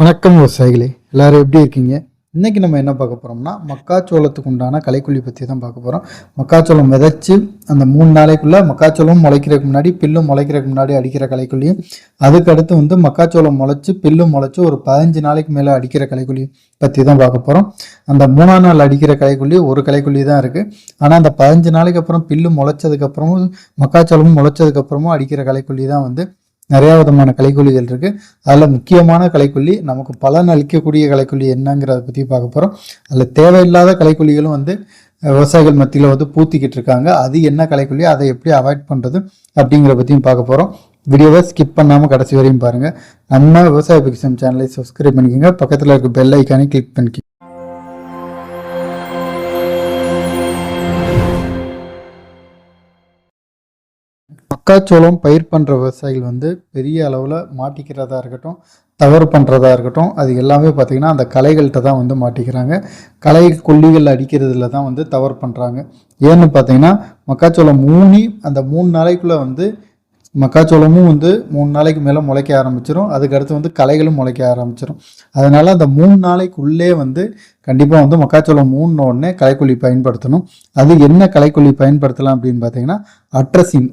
வணக்கம் விவசாயிகளே எல்லோரும் எப்படி இருக்கீங்க? இன்றைக்கி நம்ம என்ன பார்க்க போகிறோம்னா மக்காச்சோளத்துக்கு உண்டான களைக்கொல்லி பற்றி தான் பார்க்க போகிறோம் மக்காச்சோளம் விதைச்சி அந்த மூணு நாளைக்குள்ளே மக்காச்சோளம் முளைக்கிறதுக்கு முன்னாடி பில்லும் முளைக்கிறதுக்கு முன்னாடி அடிக்கிற களைக்கொல்லியும் அதுக்கு அடுத்து வந்து மக்காச்சோளம் முளைச்சி பில்லும் முளைச்சி ஒரு பதினஞ்சு நாளைக்கு மேலே அடிக்கிற களைக்கொல்லி பற்றி தான் பார்க்க போகிறோம் அந்த மூணாம் நாள் அடிக்கிற களைக்கொல்லி ஒரு களைக்கொல்லி தான் இருக்குது ஆனால் அந்த பதினஞ்சு நாளைக்கு அப்புறம் பில்லு முளைச்சதுக்கப்புறமும் மக்காச்சோளமும் முளைச்சதுக்கப்புறமும் அடிக்கிற களைக்கொல்லி தான் வந்து நிறையா விதமான கலைக்கொல்லிகள் இருக்குது அதில் முக்கியமான கலைக்கொல்லி நமக்கு பலன் அளிக்கக்கூடிய கலைக்கொல்லி என்னங்கிறத பற்றி பார்க்க போகிறோம் அதில் தேவையில்லாத கலைக்கொல்லிகளும் வந்து விவசாயிகள் மத்தியில் வந்து பூத்திக்கிட்டு இருக்காங்க. அது என்ன கலைக்கொல்லி அதை எப்படி அவாய்ட் பண்ணுறது அப்படிங்கிற பற்றியும் பார்க்க போகிறோம் வீடியோவை ஸ்கிப் பண்ணாமல் கடைசி வரையும் பாருங்கள் நம்ம விவசாய பிக்சம் சேனலை சப்ஸ்கிரைப் பண்ணிக்கோங்க. பக்கத்தில் இருக்க பெல் ஐக்கானே கிளிக் பண்ணிக்கோங்க. மக்காச்சோளம் பயிர் பண்ணுற விவசாயிகள் வந்து பெரிய அளவில் மாட்டிக்கிறதா இருக்கட்டும் தவறு பண்ணுறதா இருக்கட்டும் அது எல்லாமே பார்த்திங்கன்னா அந்த களைகள்கிட்ட தான் வந்து மாட்டிக்கிறாங்க. களை கொல்லிகள் அடிக்கிறதுல தான் வந்து தவறு பண்ணுறாங்க ஏன்னு பார்த்தீங்கன்னா மக்காச்சோளம் மூணி அந்த மூணு நாளைக்குள்ளே வந்து மக்காச்சோளமும் வந்து மூணு நாளைக்கு மேலே முளைக்க ஆரம்பிச்சிடும் அதுக்கு அடுத்து வந்து களைகளும் முளைக்க ஆரம்பிச்சிடும் அதனால் அந்த மூணு நாளைக்குள்ளே வந்து கண்டிப்பாக வந்து மக்காச்சோளம் மூணு உடனே களைக்கொல்லி பயன்படுத்தணும். அது என்ன களைக்கொல்லி பயன்படுத்தலாம் அப்படின்னு பார்த்தீங்கன்னா அட்ரஸின்.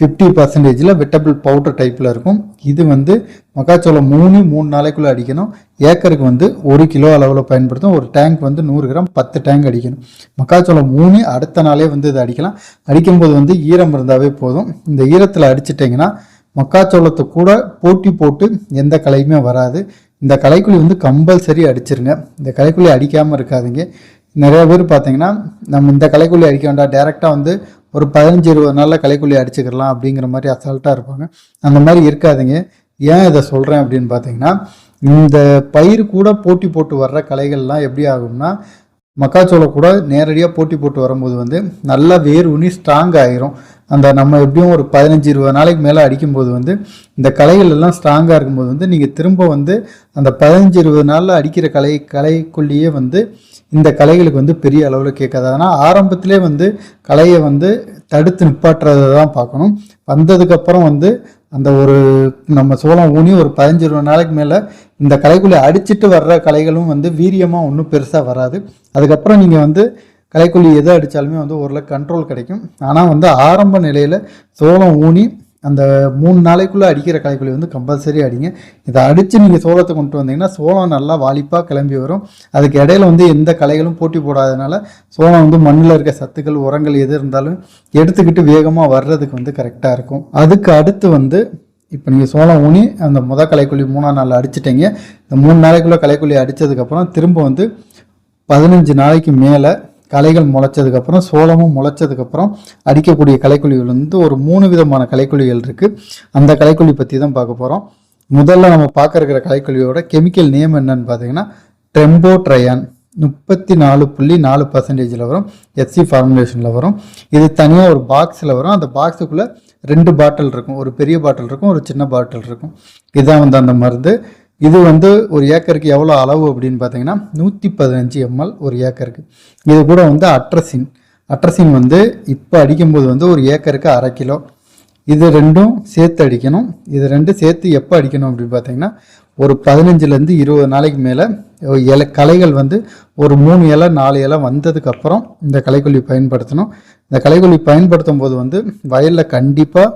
ஃபிஃப்டி பர்சன்டேஜில் வெட்டபிள் பவுடர் டைப்பில் இருக்கும். இது வந்து மக்காச்சோளம் மூணு மூணு நாளைக்குள்ளே அடிக்கணும். ஏக்கருக்கு வந்து ஒரு கிலோ அளவில் பயன்படுத்தும். ஒரு டேங்க் வந்து நூறு கிராம் பத்து டேங்க் அடிக்கணும். மக்காச்சோளம் மூணு அடுத்த நாளே வந்து இதை அடிக்கலாம். அடிக்கும்போது வந்து ஈரம் இருந்தாவே போதும். இந்த ஈரத்தில் அடிச்சிட்டிங்கன்னா மக்காச்சோளத்தை கூட போட்டி போட்டு எந்த கலையுமே வராது. இந்த கலைக்குழி வந்து கம்பல்சரி அடிச்சிருங்க. இந்த கலைக்குழி அடிக்காமல் இருக்காதீங்க. நிறைய பேர் பார்த்தீங்கன்னா நம்ம இந்த களைக்குள்ளி அடிக்க வேண்டாம். டேரெக்டாக வந்து ஒரு பதினஞ்சு இருபது நாளில் கலைக்குள்ளி அடிச்சுக்கலாம் அப்படிங்கிற மாதிரி அசால்ட்டாக இருப்பாங்க. அந்த மாதிரி இருக்காதீங்க. ஏன் இதை சொல்கிறேன் அப்படின்னு பார்த்தீங்கன்னா இந்த பயிர் கூட போட்டி போட்டு வர்ற களைகள்லாம் எப்படி ஆகும்னா மக்காச்சோளம் கூட நேரடியாக போட்டி போட்டு வரும்போது வந்து நல்லா வேர் ஊனி ஸ்ட்ராங் ஆகிரும் அந்த நம்ம எப்படியும் ஒரு பதினஞ்சு இருபது நாளைக்கு மேலே அடிக்கும்போது வந்து இந்த களைகள் எல்லாம் ஸ்ட்ராங்காக இருக்கும்போது வந்து நீங்கள் திரும்ப வந்து அந்த பதினஞ்சு இருபது நாளில் அடிக்கிற கலை களைக்குள்ளேயே வந்து இந்த கலைகளுக்கு வந்து பெரிய அளவில் கேட்காது. ஆனால் ஆரம்பத்திலே வந்து கலையை வந்து தடுத்து நிப்பாட்டுறதை தான் பார்க்கணும். வந்ததுக்கப்புறம் வந்து அந்த ஒரு நம்ம சோளம் ஊனி ஒரு பதினஞ்சு இருபது நாளைக்கு மேலே இந்த கலைக்குள்ளே அடிச்சிட்டு வர்ற கலைகளும் வந்து வீரியமாக ஒன்றும் பெருசாக வராது. அதுக்கப்புறம் நீங்கள் வந்து கலைக்குள்ளி எதை அடித்தாலுமே வந்து ஓரளவுக்கு கண்ட்ரோல் கிடைக்கும். ஆனால் வந்து ஆரம்ப நிலையில் சோளம் ஊனி அந்த மூணு நாளைக்குள்ளே அடிக்கிற களைக்கொல்லி வந்து கம்பல்சரி அடிங்க. இதை அடித்து நீங்கள் சோளத்தை கொண்டு வந்தீங்கன்னா சோளம் நல்லா வாலிப்பாக கிளம்பி வரும். அதுக்கு இடையில வந்து எந்த களைகளும் போட்டி போடாதனால சோளம் வந்து மண்ணில் இருக்க சத்துக்கள் உரங்கள் எது இருந்தாலும் எடுத்துக்கிட்டு வேகமாக வர்றதுக்கு வந்து கரெக்டாக இருக்கும். அதுக்கு அடுத்து வந்து இப்போ நீங்கள் சோளம் ஊனி அந்த முத களைக்கொல்லி மூணாம் நாள் அடிச்சிட்டிங்க. இந்த மூணு நாளைக்குள்ளே களைக்கொல்லி அடித்ததுக்கப்புறம் திரும்ப வந்து பதினஞ்சு நாளைக்கு மேலே களைகள் முளைச்சதுக்கப்புறம் சோளமும் முளைச்சதுக்கப்புறம் அடிக்கக்கூடிய கலைக்குழிகள் வந்து ஒரு மூணு விதமான கலைக்குழிகள் இருக்குது அந்த கலைக்குழி பற்றி தான் பார்க்க போகிறோம் முதல்ல நம்ம பார்க்க இருக்கிற கெமிக்கல் நேம் என்னன்னு பார்த்தீங்கன்னா ட்ரெம்போட்ரையான். முப்பத்தி நாலு புள்ளி நாலு பர்சன்டேஜில் வரும். எஸ்சி ஃபார்முலேஷனில் வரும். இது தனியாக ஒரு பாக்ஸில் வரும். அந்த பாக்ஸுக்குள்ளே ரெண்டு பாட்டில் இருக்கும். ஒரு பெரிய பாட்டில் இருக்கும் ஒரு சின்ன பாட்டில் இருக்கும். இதுதான் வந்து அந்த மருந்து. இது வந்து ஒரு ஏக்கருக்கு எவ்வளோ அளவு அப்படின்னு பார்த்தீங்கன்னா நூற்றி பதினஞ்சு எம்எல் ஒரு ஏக்கருக்கு. இது கூட வந்து அட்ரஸின். அட்ரஸின் வந்து இப்போ அடிக்கும்போது வந்து ஒரு ஏக்கருக்கு அரை கிலோ. இது ரெண்டும் சேர்த்து அடிக்கணும். இது ரெண்டும் சேர்த்து எப்போ அடிக்கணும் அப்படின்னு பார்த்தீங்கன்னா ஒரு பதினஞ்சுலேருந்து இருபது நாளைக்கு மேலே இலை களைகள் வந்து ஒரு மூணு இலை நாலு இலை வந்ததுக்கப்புறம் இந்த களைக்கொல்லி பயன்படுத்தணும். இந்த களைக்கொல்லி பயன்படுத்தும் போது வந்து வயலில் கண்டிப்பாக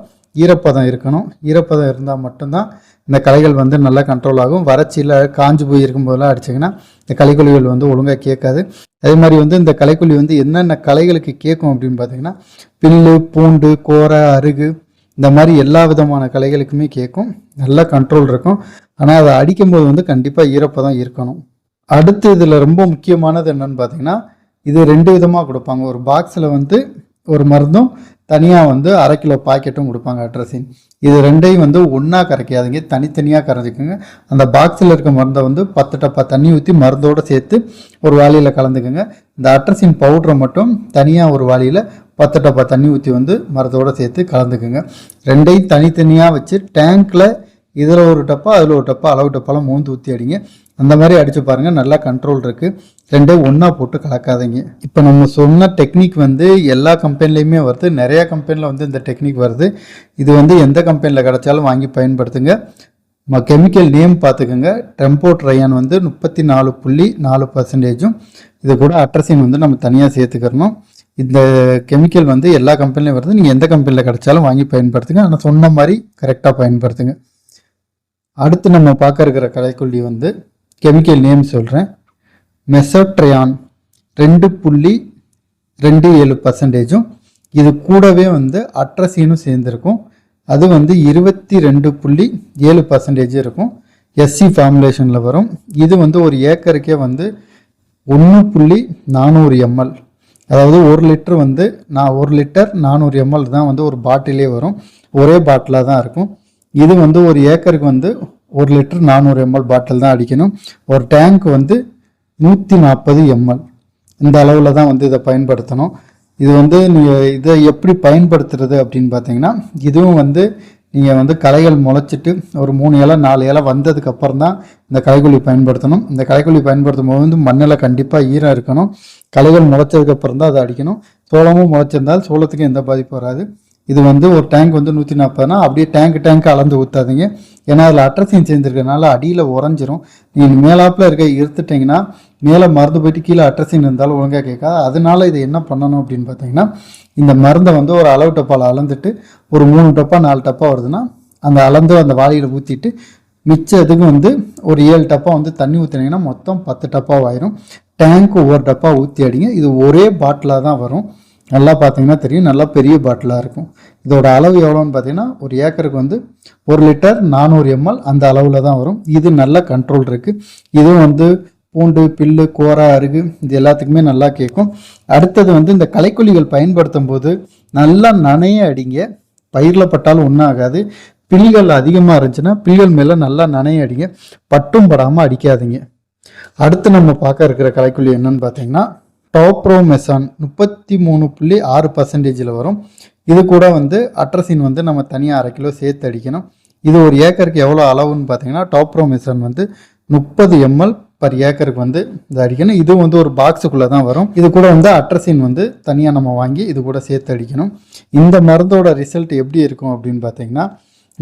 ஈரப்பதம் இருக்கணும். ஈரப்பதம் இருந்தால் மட்டும்தான் இந்த கலைகள் வந்து நல்லா கண்ட்ரோல் ஆகும். வறட்சியில் காஞ்சு போய் இருக்கும்போதெல்லாம் அடிச்சிங்கன்னா இந்த கலைக்குழிகள் வந்து ஒழுங்காக கேட்காது. அதே மாதிரி வந்து இந்த கலைக்குழி வந்து என்னென்ன கலைகளுக்கு கேட்கும் அப்படின்னு பார்த்தீங்கன்னா பில்லு பூண்டு கோரை அருகு இந்த மாதிரி எல்லா விதமான கலைகளுக்குமே கேட்கும். நல்லா கண்ட்ரோல் இருக்கும். ஆனால் அதை அடிக்கும்போது வந்து கண்டிப்பாக ஈரப்பதம் இருக்கணும். அடுத்து இதில் ரொம்ப முக்கியமானது என்னென்னு பார்த்தீங்கன்னா இது ரெண்டு விதமாக கொடுப்பாங்க. ஒரு பாக்ஸில் வந்து ஒரு மருந்தும் தனியாக வந்து அரை கிலோ பாக்கெட்டும் கொடுப்பாங்க அட்ரஸின். இது ரெண்டையும் வந்து ஒன்றா கரைக்காதீங்க. தனித்தனியாக கரைஞ்சிக்கோங்க. அந்த பாக்ஸில் இருக்க மருந்தை வந்து பத்து டப்பா தண்ணி ஊற்றி மருந்தோடு சேர்த்து ஒரு வாளியில் கலந்துக்குங்க. இந்த அட்ரஸின் பவுடரை மட்டும் தனியாக ஒரு வாளியில் பத்து டப்பா தண்ணி ஊற்றி வந்து மருந்தோடு சேர்த்து கலந்துக்குங்க. ரெண்டையும் தனித்தனியாக வச்சு டேங்க்கில் இதில் ஒரு டப்பா அதில் ஒரு டப்பா அளவு டப்பாலாம் மூந்து ஊற்றி அடிங்க. அந்த மாதிரி அடித்து பாருங்கள் நல்லா கண்ட்ரோல் இருக்குது ரெண்டே ஒன்றா போட்டு கலக்காதீங்க. இப்போ நம்ம சொன்ன டெக்னிக் வந்து எல்லா கம்பெனிலையுமே வருது. நிறையா கம்பெனியில் வந்து இந்த டெக்னிக் வருது. இது வந்து எந்த கம்பெனியில் கிடைச்சாலும் வாங்கி பயன்படுத்துங்க. கெமிக்கல் நேம் பார்த்துக்கோங்க. டெம்போ ட்ரையான் வந்து முப்பத்தி நாலு புள்ளி நாலு பர்சன்டேஜும் இது கூட அட்ரஸின் வந்து நம்ம தனியாக சேர்த்துக்கிறணும். இந்த கெமிக்கல் வந்து எல்லா கம்பெனிலையும் வருது. நீங்கள் எந்த கம்பெனியில் கிடைச்சாலும் வாங்கி பயன்படுத்துங்க. ஆனால் சொன்ன மாதிரி கரெக்டாக பயன்படுத்துங்க. அடுத்து நம்ம பார்க்க இருக்கிற கலைக்கொல்லி வந்து கெமிக்கல் நேம் சொல்கிறேன் மெசோட்ரையான் ரெண்டு புள்ளி ரெண்டு ஏழு பர்சன்டேஜும் இது கூடவே வந்து அட்ரஸீனும் சேர்ந்துருக்கும். அது வந்து இருபத்தி ரெண்டு புள்ளி ஏழு பர்சன்டேஜ் இருக்கும். எஸ்சி ஃபார்முலேஷனில் வரும். இது வந்து ஒரு ஏக்கருக்கே வந்து ஒன்று புள்ளி நானூறு எம்எல் அதாவது ஒரு லிட்டர் வந்து நான் ஒரு லிட்டர் நானூறு எம்எல் தான் வந்து ஒரு பாட்டிலே வரும். ஒரே பாட்டிலாக தான் இருக்கும். இது வந்து ஒரு ஏக்கருக்கு வந்து ஒரு லிட்டர் நானூறு எம்எல் பாட்டில் தான் அடிக்கணும். ஒரு டேங்க் வந்து நூற்றி நாற்பது எம்எல் இந்த அளவில் தான் வந்து இதை பயன்படுத்தணும். இது வந்து நீங்கள் இதை எப்படி பயன்படுத்துறது அப்படின்னு பார்த்தீங்கன்னா இதுவும் வந்து நீங்கள் வந்து களைகள் முளைச்சிட்டு ஒரு மூணு இலை நாலு இலை வந்ததுக்கு அப்புறம் தான் இந்த களைக்கொல்லி பயன்படுத்தணும். இந்த களைக்கொல்லி பயன்படுத்தும் போது வந்து மண்ணில் கண்டிப்பாக ஈரம் இருக்கணும். களைகள் முளைச்சதுக்கு அப்புறம் தான் அதை அடிக்கணும். சோளமும் முளைச்சிருந்தால் சோளத்துக்கு எந்த பாதிப்பும் வராது. இது வந்து ஒரு டேங்க் வந்து நூற்றி நாற்பதுனா அப்படியே டேங்க் டேங்க் அளந்து ஊற்றாதீங்க ஏன்னா அதில் அட்ரஸையும் சேர்ந்துருக்கனால அடியில் உறைஞ்சிரும். நீங்கள் மேலாப்பில் இருக்க இருத்துட்டிங்கன்னா மேலே மருந்து போயிட்டு கீழே அட்ரஸிங் இருந்தாலும் ஒழுங்காக கேட்காது. அதனால இதை என்ன பண்ணணும் அப்படின்னு பார்த்தீங்கன்னா இந்த மருந்தை வந்து ஒரு அளவு டப்பாவில் அளந்துட்டு ஒரு மூணு டப்பா நாலு டப்பா வருதுன்னா அந்த அளந்து அந்த வாளியில் ஊற்றிட்டு மிச்சத்துக்கு வந்து ஒரு ஏழு டப்பா வந்து தண்ணி ஊற்றினீங்கன்னா மொத்தம் பத்து டப்பாவாயிரும். டேங்க் ஒவ்வொரு டப்பா ஊற்றி அடிங்க. இது ஒரே பாட்டிலாக தான் வரும். நல்லா பார்த்தீங்கன்னா தெரியும். நல்லா பெரிய பாட்டிலாக இருக்கும். இதோட அளவு எவ்வளோன்னு பார்த்தீங்கன்னா ஒரு ஏக்கருக்கு வந்து ஒரு லிட்டர் நானூறு எம்எல் அந்த அளவில் தான் வரும். இது நல்ல கண்ட்ரோல் இருக்குது இதுவும் வந்து பூண்டு பில்லு கோரா அருகு இது எல்லாத்துக்குமே நல்லா கேட்கும். அடுத்தது வந்து இந்த களைக்கொல்லிகள் பயன்படுத்தும் போது நல்லா நனைய அடிங்க. பயிரில் பட்டாலும் ஒன்றும் ஆகாது. பில்கள் அதிகமாக இருந்துச்சுன்னா பில்கள் மேலே நல்லா நனைய அடிங்க. பட்டும் படாமல் அடிக்காதீங்க. அடுத்து நம்ம பார்க்க இருக்கிற களைக்கொல்லி என்னன்னு பார்த்தீங்கன்னா டாப்ரோமெசான் முப்பத்தி மூணு புள்ளி ஆறு பர்சன்டேஜில் வரும். இது கூட வந்து அட்ரஸின் வந்து நம்ம தனியாக அரை கிலோ சேர்த்து அடிக்கணும். இது ஒரு ஏக்கருக்கு எவ்வளோ அளவுன்னு பார்த்தீங்கன்னா டாப்ரோமெசான் வந்து முப்பது எம்எல் பர் ஏக்கருக்கு வந்து இது அடிக்கணும். இது வந்து ஒரு பாக்ஸுக்குள்ளே தான் வரும். இது கூட வந்து அட்ரஸின் வந்து தனியாக நம்ம வாங்கி இது கூட சேர்த்து அடிக்கணும். இந்த மருந்தோட ரிசல்ட் எப்படி இருக்கும் அப்படின்னு பார்த்தீங்கன்னா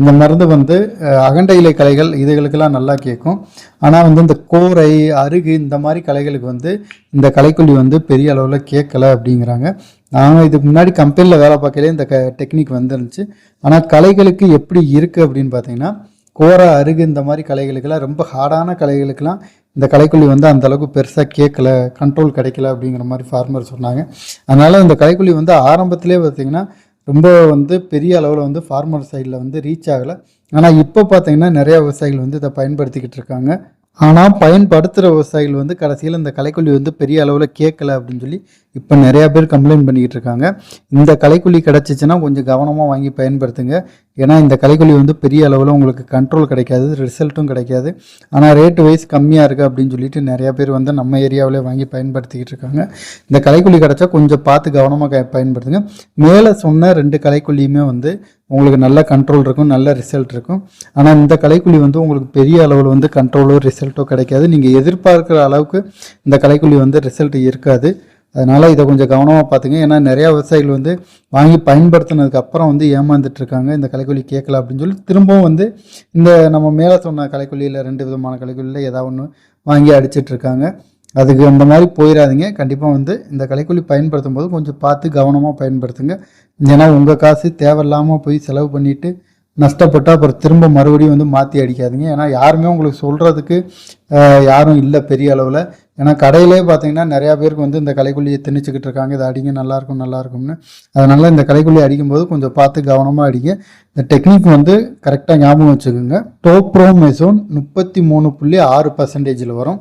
இந்த மருந்து வந்து அகண்ட இலை கலைகள் இதுகளுக்கெல்லாம் நல்லா கேட்கும். ஆனால் வந்து இந்த கோரை அருகு இந்த மாதிரி கலைகளுக்கு வந்து இந்த கலைக்கொல்லி வந்து பெரிய அளவில் கேட்கல அப்படிங்கிறாங்க. நாங்கள் இதுக்கு முன்னாடி கம்பெனியில் வேலை பார்க்கலே இந்த க டெக்னிக் வந்துருந்துச்சு. ஆனால் கலைகளுக்கு எப்படி இருக்குது அப்படின்னு பார்த்தீங்கன்னா கோரை அருகு இந்த மாதிரி கலைகளுக்கெல்லாம் ரொம்ப ஹார்டான கலைகளுக்கெல்லாம் இந்த கலைக்குள்ளி வந்து அந்த அளவுக்கு பெருசாக கேட்கல கண்ட்ரோல் கிடைக்கல அப்படிங்கிற மாதிரி ஃபார்மர் சொன்னாங்க. அதனால் இந்த கலைக்குள்ளி வந்து ஆரம்பத்திலே பார்த்தீங்கன்னா ரொம்ப வந்து பெரிய அளவில் வந்து ஃபார்மர் சைடில் வந்து ரீச் ஆகலை. ஆனால் இப்போ பார்த்தீங்கன்னா நிறைய விவசாயிகள் வந்து இதை பயன்படுத்திக்கிட்டு இருக்காங்க. ஆனால் பயன்படுத்துகிற விவசாயிகள் வந்து கடைசியில் இந்த கலைக்கொல்லி வந்து பெரிய அளவில் கேட்கல அப்படின்னு சொல்லி இப்போ நிறையா பேர் கம்ப்ளைண்ட் பண்ணிக்கிட்டு இருக்காங்க இந்த கலைக்குழி கிடச்சிச்சின்னா கொஞ்சம் கவனமாக வாங்கி பயன்படுத்துங்க. ஏன்னா இந்த கலைக்குழி வந்து பெரிய அளவில் உங்களுக்கு கண்ட்ரோல் கிடைக்காது ரிசல்ட்டும் கிடைக்காது. ஆனால் ரேட்டு வைஸ் கம்மியாக இருக்குது அப்படின்னு சொல்லிட்டு நிறையா பேர் வந்து நம்ம ஏரியாவிலே வாங்கி பயன்படுத்திக்கிட்டு இருக்காங்க இந்த கலைக்குழி கிடச்சா கொஞ்சம் பார்த்து கவனமாக பயன்படுத்துங்க. மேலே சொன்ன ரெண்டு கலைக்குழியுமே வந்து உங்களுக்கு நல்ல கண்ட்ரோல் இருக்கும் நல்ல ரிசல்ட் இருக்கும். ஆனால் இந்த கலைக்குழி வந்து உங்களுக்கு பெரிய அளவில் வந்து கண்ட்ரோலோ ரிசல்ட்டோ கிடைக்காது. நீங்கள் எதிர்பார்க்குற அளவுக்கு இந்த கலைக்குழி வந்து ரிசல்ட் இருக்காது. அதனால் இதை கொஞ்சம் கவனமாக பார்த்துங்க. ஏன்னா நிறையா விவசாயிகள் வந்து வாங்கி பயன்படுத்தினதுக்கு அப்புறம் வந்து ஏமாந்துட்டுருக்காங்க இந்த கலைக்கொல்லி கேட்கல அப்படின்னு சொல்லி திரும்பவும் வந்து இந்த நம்ம மேலே சொன்ன கலைக்கொல்லியில் ரெண்டு விதமான கலைக்கொல்லியில் ஏதாவது ஒன்று வாங்கி அடிச்சிட்ருக்காங்க அதுக்கு அந்த மாதிரி போயிடாதீங்க கண்டிப்பாக வந்து இந்த கலைக்கொல்லி பயன்படுத்தும் போது கொஞ்சம் பார்த்து கவனமாக பயன்படுத்துங்க. ஏன்னா உங்கள் காசு தேவையில்லாமல் போய் செலவு பண்ணிவிட்டு நஷ்டப்பட்டால் அப்புறம் திரும்ப மறுபடியும் வந்து மாற்றி அடிக்காதீங்க. ஏன்னா யாருமே உங்களுக்கு சொல்கிறதுக்கு யாரும் இல்லை பெரிய அளவில். ஏன்னா கடையிலே பார்த்தீங்கன்னா நிறையா பேருக்கு வந்து இந்த கலைக்குள்ளியை திணிச்சுக்கிட்டு இருக்காங்க. இதை அடிங்க நல்லாயிருக்கும் நல்லாயிருக்கும்னு அதனால் இந்த கலைக்குள்ளி அடிக்கும்போது கொஞ்சம் பார்த்து கவனமாக அடிங்க. இந்த டெக்னிக் வந்து கரெக்டாக ஞாபகம் வச்சுக்கோங்க. டோப்ரோமெசோன் முப்பத்தி மூணு புள்ளி ஆறு பர்சன்டேஜில் வரும்.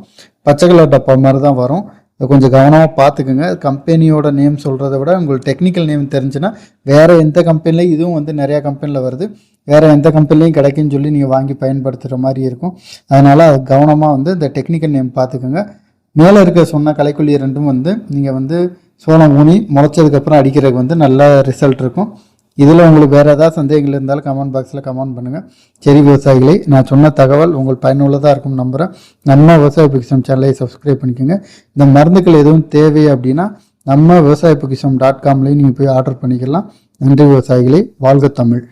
பச்சை கலர் டப்பா மாதிரி தான் வரும் கொஞ்சம் கவனமாக பார்த்துக்குங்க. கம்பெனியோட நேம் சொல்கிறத விட உங்களுக்கு டெக்னிக்கல் நேம் தெரிஞ்சுன்னா வேறு எந்த கம்பெனிலையும் இதுவும் வந்து நிறையா கம்பெனியில் வருது. வேறு எந்த கம்பெனிலையும் கிடைக்குன்னு சொல்லி நீங்கள் வாங்கி பயன்படுத்துகிற மாதிரி இருக்கும். அதனால் அது கவனமாக வந்து இந்த டெக்னிக்கல் நேம் பார்த்துக்குங்க. மேலே இருக்க சொன்ன கலைக்குள்ளி ரெண்டும் வந்து நீங்கள் வந்து சோளம் ஊனி முளைச்சதுக்கப்புறம் அடிக்கிறதுக்கு வந்து நல்ல ரிசல்ட் இருக்கும். இதில் உங்களுக்கு வேறு ஏதாவது சந்தேகங்கள் இருந்தாலும் கமெண்ட் பாக்ஸில் கமெண்ட் பண்ணுங்கள் சரி விவசாயிகளை நான் சொன்ன தகவல் உங்களுக்கு பயனுள்ளதாக இருக்கும் நம்புகிறேன் நம்ம விவசாய பொக்கிஷம் சேனலை சப்ஸ்கிரைப் பண்ணிக்கோங்க. இந்த மருந்துகள் எதுவும் தேவை அப்படின்னா நம்ம விவசாய பொக்கிஷம் டாட் காம்லேயும் நீங்கள் போய் ஆர்டர் பண்ணிக்கலாம். நன்றி விவசாயிகளை வாழ்க தமிழ்.